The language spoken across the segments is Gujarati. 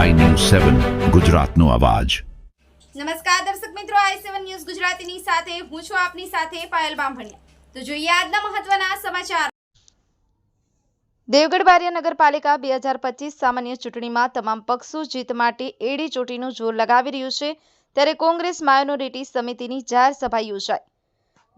સેવન ગુજરાતનો અવાજ. નમસ્કાર દર્શક મિત્રો આઈ સેવન ન્યૂઝ ગુજરાતીની સાથે હું છું આપની સાથે પાયલ બામભણિયા. તો જોઈએ આજના મહત્વના સમાચાર. દેવગઢ બારિયા નગરપાલિકા બે હજાર પચીસ સામાન્ય ચૂંટણીમાં તમામ પક્ષો જીત માટે એડી ચોટીનું જોર લગાવી રહ્યું છે ત્યારે કોંગ્રેસ માઇનોરિટી સમિતિની જાહેર સભા યોજાઈ.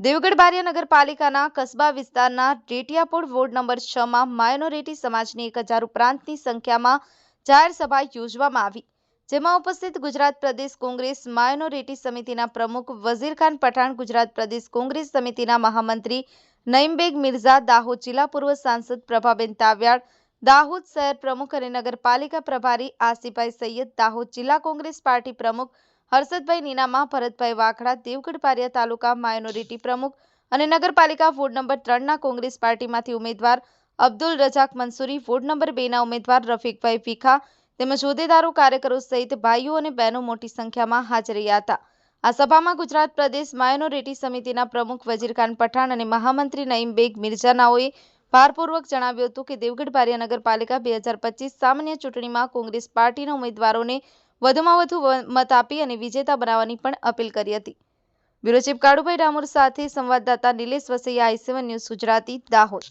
દેવગઢ બારિયા નગરપાલિકાના કસ્બા વિસ્તારના રેટિયાપોળ વોર્ડ નંબર છ માં માઇનોરિટી સમાજની એક હજાર ઉપરાંતની સંખ્યામાં જાહેર યોજવામાં આવી. જેમાં ઉપસ્થિત ગુજરાત પ્રદેશ કોંગ્રેસ માઇનોરિટી સમિતિના પ્રમુખ વઝીરખાન પઠાણ, ગુજરાત પ્રદેશ કોંગ્રેસ સમિતિના મહામંત્રી નઈમબેગ મિર્ઝા, દાહોદ જિલ્લા પૂર્વ સાંસદ પ્રભાબેન તાવ્યાળ, દાહોદ શહેર પ્રમુખ અને નગરપાલિકા પ્રભારી આસિફભાઈ સૈયદ, દાહોદ જિલ્લા કોંગ્રેસ પાર્ટી પ્રમુખ હર્ષદભાઈ નીનામા, ભરતભાઈ વાખડા દેવગઢ પારિયા તાલુકા માઇનોરિટી પ્રમુખ અને નગરપાલિકા વોર્ડ નંબર ત્રણના કોંગ્રેસ પાર્ટીમાંથી ઉમેદવાર અબ્દુલ રજાક મંસૂરી, વોર્ડ નંબર બેના ઉમેદવાર રફીકભાઈ ભીખા તેમજ હોદ્દેદારો, કાર્યકરો સહિત ભાઈઓ અને બહેનો મોટી સંખ્યામાં હાજર રહ્યા હતા. આ સભામાં ગુજરાત પ્રદેશ માઇનોરિટી સમિતિના પ્રમુખ વજીરખાન પઠાણ અને મહામંત્રી નઈમ બેગ મિર્જાનાઓએ ભારપૂર્વક જણાવ્યું હતું કે દેવગઢ બારિયા નગરપાલિકા બે હજાર પચીસ સામાન્ય ચૂંટણીમાં કોંગ્રેસ પાર્ટીના ઉમેદવારોને વધુમાં વધુ મત આપી અને વિજેતા બનાવવાની પણ અપીલ કરી હતી. બ્યુરો ચીફ કાળુભાઈ ડામોર સાથે સંવાદદાતા Nilesh Vasaiya I seven news Gujarati, Dahod.